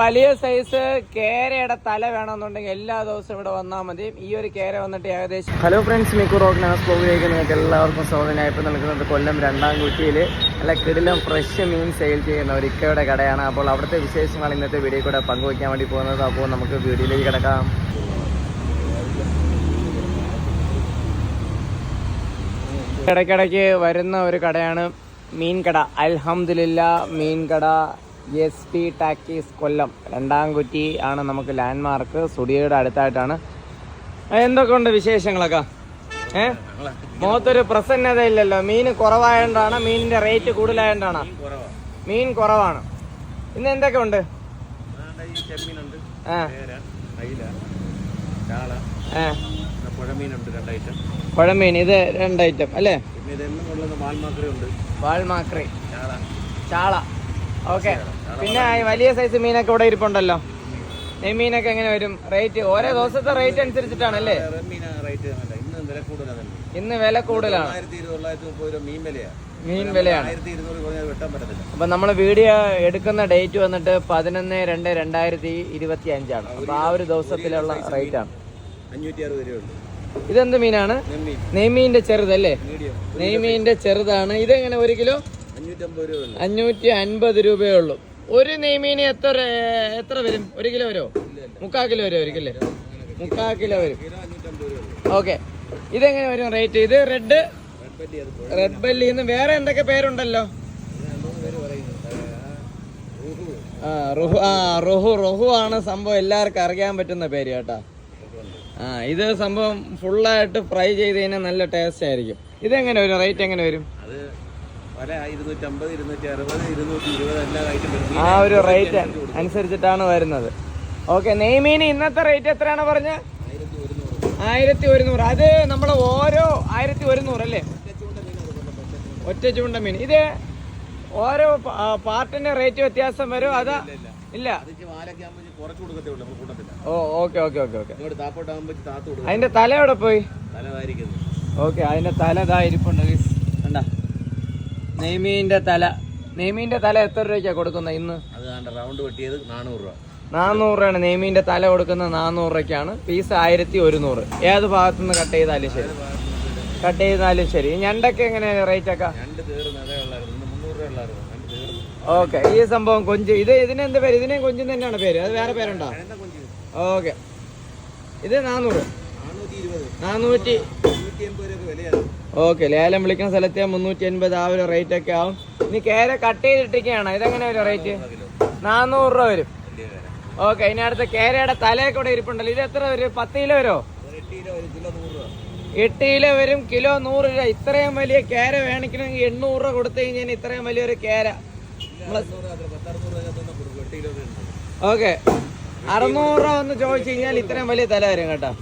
വലിയ സൈസ് കേരയുടെ തല വേണമെന്നുണ്ടെങ്കിൽ എല്ലാ ദിവസവും ഇവിടെ വന്നാൽ മതി. ഈ ഒരു കേര വന്നിട്ട് ഏകദേശം ഹലോ ഫ്രണ്ട്സ് മിക്കു റോക്ക് നാസ് ബ്ലോഗിലേക്ക് നിങ്ങൾക്ക് എല്ലാവർക്കും ഞാൻ ഇപ്പോൾ നിൽക്കുന്നത് കൊല്ലം രണ്ടാം കുറ്റിയിൽ. നല്ല കിടിലം ഫ്രഷ് മീൻ സെയിൽ ചെയ്യുന്ന ഒരു ഇക്കയുടെ കടയാണ്. അപ്പോൾ അവിടുത്തെ വിശേഷങ്ങൾ ഇന്നത്തെ വീഡിയോ കൂടെ പങ്കുവയ്ക്കാൻ വേണ്ടി പോകുന്നത്. അപ്പോൾ നമുക്ക് വീഡിയോയിലേക്ക് കിടക്കാം. ഇടയ്ക്കിടയ്ക്ക് വരുന്ന ഒരു കടയാണ് മീൻ കട. മീൻകട മീൻ കട. S P talkies Kollam. Randamkutty ആണ് നമുക്ക് ലാൻഡ് മാർക്ക് സ്റ്റുഡിയോയുടെ അടുത്തായിട്ടാണ്. എന്തൊക്കെ ഉണ്ട് വിശേഷങ്ങളൊക്കെ? ഏ? മുഖത്തൊരു പ്രസന്നത ഇല്ലല്ലോ മീൻ കുറവായതുകൊണ്ടാണ് മീനിന്റെ റേറ്റ് കൂടുതലായതുകൊണ്ടാണ് മീൻ കുറവാണ്. ഇന്ന് എന്തൊക്കെ ഉണ്ട് പുഴമീൻ രണ്ടൈറ്റം ഇത് രണ്ട് ഐറ്റം അല്ലേ? ചാള ചാള. ഓക്കെ. പിന്നെ വലിയ സൈസ് മീനൊക്കെ ഇവിടെ ഇരിപ്പുണ്ടല്ലോ. നെയ്മീനൊക്കെ എങ്ങനെ വരും? റേറ്റ് ഓരോ ദിവസത്തെ റേറ്റ് അനുസരിച്ചിട്ടാണല്ലേ? അല്ലേ ഇന്ന് വില കൂടുതലാണ്. മീൻ വിലയാണ്. അപ്പൊ നമ്മൾ വീഡിയോ എടുക്കുന്ന ഡേറ്റ് വന്നിട്ട് പതിനൊന്ന് രണ്ട് രണ്ടായിരത്തി ഇരുപത്തി അഞ്ചാണ് അപ്പൊ ആ ഒരു ദിവസത്തിലുള്ള റേറ്റ് ആണ്. ഇതെന്ത് മീനാണ്? നെയ്മീന്റെ ചെറുതല്ലേ? നെയ്മീന്റെ ചെറുതാണ്. ഇതെങ്ങനെ ഒരു കിലോ? അഞ്ഞൂറ്റി അൻപത് രൂപയേ ഉള്ളൂ. ഒരു നെയ്മീന് എത്ര എത്ര വരും? ഒരു കിലോ വരുമോ മുക്കാ കിലോ വരും ഒരിക്കലേ മുക്കാ കിലോ വരും. ഓക്കെ. ഇതെങ്ങനെ വരും റേറ്റ്? ഇത് റെഡ്? റെഡ് ബെല്ലി ബെല്ലിന്ന് വേറെ എന്തൊക്കെ പേരുണ്ടല്ലോ? ആ റുഹു. ആ റുഹു റുഹു ആണ് സംഭവം എല്ലാവർക്കും അറിയാൻ പറ്റുന്ന പേര് കേട്ടോ. ആ ഇത് സംഭവം ഫുള്ളായിട്ട് ഫ്രൈ ചെയ്ത് കഴിഞ്ഞാൽ നല്ല ടേസ്റ്റ് ആയിരിക്കും. ഇതെങ്ങനെ വരും? റേറ്റ് എങ്ങനെ വരും? അത് പല ഇരുന്നൂറ്റമ്പത് ഇരുന്നൂറ്റി അറുപത് ഇരുന്നൂറ്റി ഇരുപത് എല്ലാ ആ ഒരു റേറ്റ് അനുസരിച്ചിട്ടാണ് വരുന്നത്. ഓക്കെ നെയ്മീന് ഇന്നത്തെ റേറ്റ് എത്രയാണ് പറഞ്ഞ? ആയിരത്തി ഒരുന്നൂറ് അത് നമ്മൾ ഓരോ ആയിരത്തി ഒരുന്നൂറ് അല്ലേ? ഒറ്റ ചൂണ്ട മീൻ. ഇത് ഓരോ പാർട്ടിന്റെ റേറ്റ് വ്യത്യാസം വരും. അതാ ഇല്ല ഓ ഓക്കെ ഓക്കെ ഓക്കെ ഓക്കെ അതിന്റെ തല എവിടെ പോയി? ഓക്കെ അതിന്റെ തല ഇതാ നെയ്മീന്റെ തല. നെയ്മീന്റെ തല എത്ര രൂപയ്ക്കാണ് കൊടുക്കുന്നത് ഇന്ന്? അത് റൗണ്ട് വെട്ടിയത് നാനൂറ് രൂപ. നാനൂറ് രൂപയാണ് നെയ്മീന്റെ തല കൊടുക്കുന്നത് നാനൂറ് രൂപയ്ക്കാണ്. പീസ് ആയിരത്തി ഒരുന്നൂറ്. ഏത് ഭാഗത്തു നിന്ന് കട്ട് ചെയ്താലും ശരി. കട്ട് ചെയ്താലും ശരി. ഞണ്ടൊക്കെ എങ്ങനെയാണ് റേറ്റ് ഒക്കെ? ഓക്കെ ഈ സംഭവം കൊഞ്ച്. ഇത് ഇതിനെന്ത് പേര്? ഇതിനെ കൊഞ്ചും തന്നെയാണ് പേര്. അത് വേറെ പേരുണ്ടോ? ഓക്കെ ഇത് നാനൂറ്. നാനൂറ്റി എൺപത് ഓക്കെ ലേലം വിളിക്കുന്ന സ്ഥലത്തെ മുന്നൂറ്റി അൻപത് ആ ഒരു റേറ്റ് ഒക്കെ ആവും. ഇനി കേര കട്ട് ചെയ്തിട്ടിരിക്കുകയാണ്? ഇതെങ്ങനെ ഒരു റേറ്റ് നാനൂറ് രൂപ വരും. ഓക്കെ ഇനി അടുത്ത കേരയുടെ തലയൊക്കെ കൂടെ ഇരിപ്പുണ്ടല്ലോ. ഇത് എത്ര വരും? പത്ത് കിലോ വരുമോ എട്ട് കിലോ വരും. കിലോ നൂറ് രൂപ. ഇത്രയും വലിയ കേര വേണിക്കണമെങ്കിൽ എണ്ണൂറ് രൂപ കൊടുത്തു കഴിഞ്ഞാൽ ഇത്രയും വലിയൊരു കേര. ഓക്കെ അറുന്നൂറ് രൂപ ഒന്ന് ചോദിച്ചു കഴിഞ്ഞാൽ ഇത്രയും വലിയ തല വരും കേട്ടോ.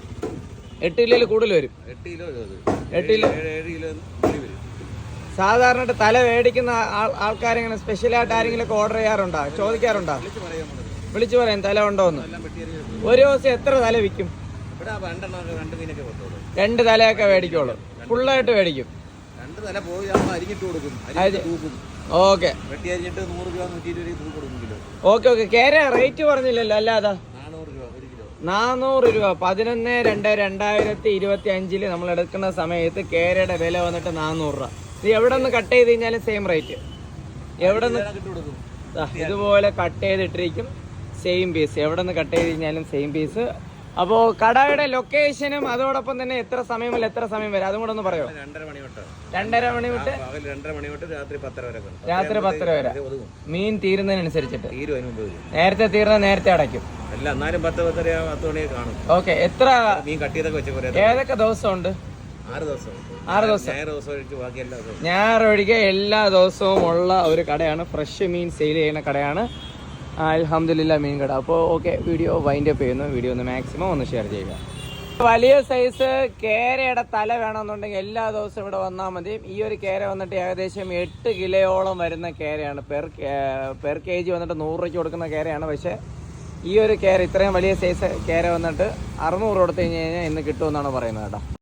എട്ട് കിലോയിൽ കൂടുതൽ വരും? എട്ട് കിലോ അത്. എട്ട് കിലോ ഏഴ് ഏഴ് കിലോ വരും. സാധാരണ തല മേടിക്കുന്ന ആൾ- ആൾക്കാരെങ്ങനെ സ്പെഷ്യലായിട്ട് ആരെങ്കിലും ഒക്കെ ഓർഡർ ചെയ്യാറുണ്ടോ? ചോദിക്കാറുണ്ടോ? വിളിച്ച് പറയാം തല ഉണ്ടോ എന്ന്? ഒരു ദിവസം എത്ര തല വിൽക്കും? രണ്ട് തലയൊക്കെ മേടിക്കുള്ളൂ ഫുള്ളായിട്ട് മേടിക്കും ഓക്കെ. Okay okay. കേര റേറ്റ് പറഞ്ഞില്ലല്ലോ അല്ലാതെ നാനൂറ് രൂപ ഒരു കിലോ നാനൂറ് രൂപ. പതിനൊന്ന് രണ്ട് രണ്ടായിരത്തി ഇരുപത്തി അഞ്ചിൽ നമ്മൾ എടുക്കുന്ന സമയത്ത് കേരയുടെ വില വന്നിട്ട് നാനൂറ് രൂപ. ഇത് എവിടെ നിന്ന് കട്ട് ചെയ്ത് കഴിഞ്ഞാലും സെയിം റേറ്റ് എവിടെ നിന്ന് ഇതുപോലെ കട്ട് ചെയ്തിട്ടിരിക്കും സെയിം പീസ് എവിടെ നിന്ന് കട്ട് ചെയ്ത് കഴിഞ്ഞാലും സെയിം പീസ് അപ്പോൾ കടയുടെ ലൊക്കേഷനും അതോടൊപ്പം തന്നെ എത്ര സമയം സമയമില്ല എത്ര സമയം വരെ? അതും കൂടെ ഒന്ന് പറയോ? രണ്ടര മണി തൊട്ട്. രണ്ടര മണി തൊട്ട്? രണ്ടര മണി തൊട്ട് രാത്രി പത്തര വരെ രാത്രി പത്തര വരെ. മീൻ തീരുന്നതിനനുസരിച്ചിട്ട്. നേരത്തെ തീർന്ന നേരത്തെ അടയ്ക്കും. അല്ല എന്നാലും പത്ത് പത്തര പത്ത് മണിയൊക്കെ കാണും. ഓക്കെ എത്ര മീൻ കട്ടിയതൊക്കെ വെച്ച് ഏതൊക്കെ ദിവസമുണ്ട്? ആറ് ദിവസം ആറ് ദിവസം. ഞായർ ഞായറൊഴികെ എല്ലാ ദിവസവും ഉള്ള ഒരു കടയാണ്. ഫ്രഷ് മീൻ സെയിൽ ചെയ്യുന്ന കടയാണ്. അൽഹംദുലില്ല മീൻ കട അപ്പോൾ ഓക്കെ വീഡിയോ വൈൻഡ് അപ്പ് ചെയ്യുന്നു. വീഡിയോ ഒന്ന് മാക്സിമം ഒന്ന് ഷെയർ ചെയ്യുക. വലിയ സൈസ് കേരയുടെ തല വേണമെന്നുണ്ടെങ്കിൽ എല്ലാ ദിവസവും ഇവിടെ വന്നാൽ മതി. ഈ ഒരു കേര വന്നിട്ട് ഏകദേശം എട്ട് കിലോയോളം വരുന്ന കേരയാണ്. പെർ പെർ കെ ജി വന്നിട്ട് നൂറ് രൂപയ്ക്ക് കൊടുക്കുന്ന കേരയാണ്. പക്ഷേ ഈ ഒരു കേര ഇത്രയും വലിയ സൈസ് കേര വന്നിട്ട് അറുന്നൂറ് കൊടുത്തു കഴിഞ്ഞ് കഴിഞ്ഞാൽ ഇന്ന് കിട്ടുമെന്നാണ് പറയുന്നത് കേട്ടോ.